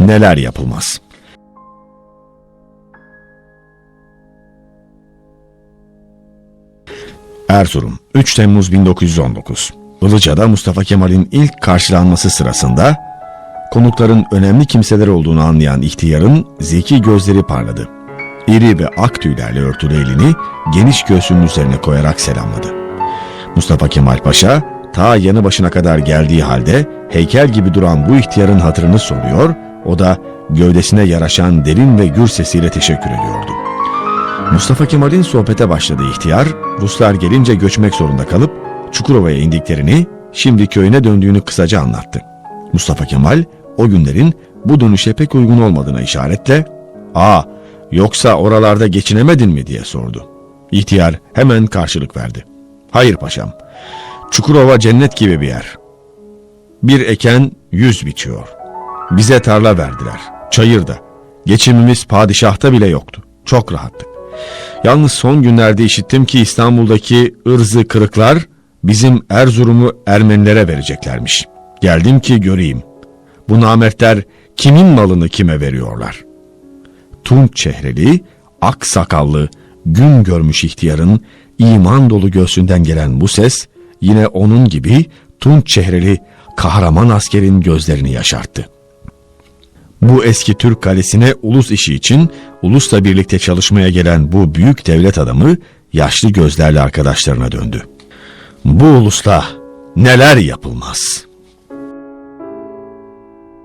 neler yapılmaz. Erzurum 3 Temmuz 1919 Ilıca'da Mustafa Kemal'in ilk karşılanması sırasında konukların önemli kimseler olduğunu anlayan ihtiyarın zeki gözleri parladı. İri ve ak tüylerle örtülü elini geniş göğsünün üzerine koyarak selamladı. Mustafa Kemal Paşa ta yanı başına kadar geldiği halde heykel gibi duran bu ihtiyarın hatırını soruyor, o da gövdesine yaraşan derin ve gür sesiyle teşekkür ediyordu. Mustafa Kemal'in sohbete başladığı ihtiyar, Ruslar gelince göçmek zorunda kalıp Çukurova'ya indiklerini, şimdi köyüne döndüğünü kısaca anlattı. Mustafa Kemal o günlerin bu dönüşe pek uygun olmadığına işaretle, ''Aa, yoksa oralarda geçinemedin mi?'' diye sordu. İhtiyar hemen karşılık verdi. ''Hayır paşam, Çukurova cennet gibi bir yer. Bir eken yüz biçiyor. Bize tarla verdiler, çayırda. Geçimimiz padişahta bile yoktu. Çok rahattık. Yalnız son günlerde işittim ki İstanbul'daki ırzı kırıklar bizim Erzurum'u Ermenilere vereceklermiş. Geldim ki göreyim. Bu namertler kimin malını kime veriyorlar? Tunç çehreli, ak sakallı, gün görmüş ihtiyarın iman dolu göğsünden gelen bu ses yine onun gibi tunç çehreli kahraman askerin gözlerini yaşarttı. Bu eski Türk kalesine ulus işi için ulusla birlikte çalışmaya gelen bu büyük devlet adamı yaşlı gözlerle arkadaşlarına döndü. Bu ulusla neler yapılmaz?''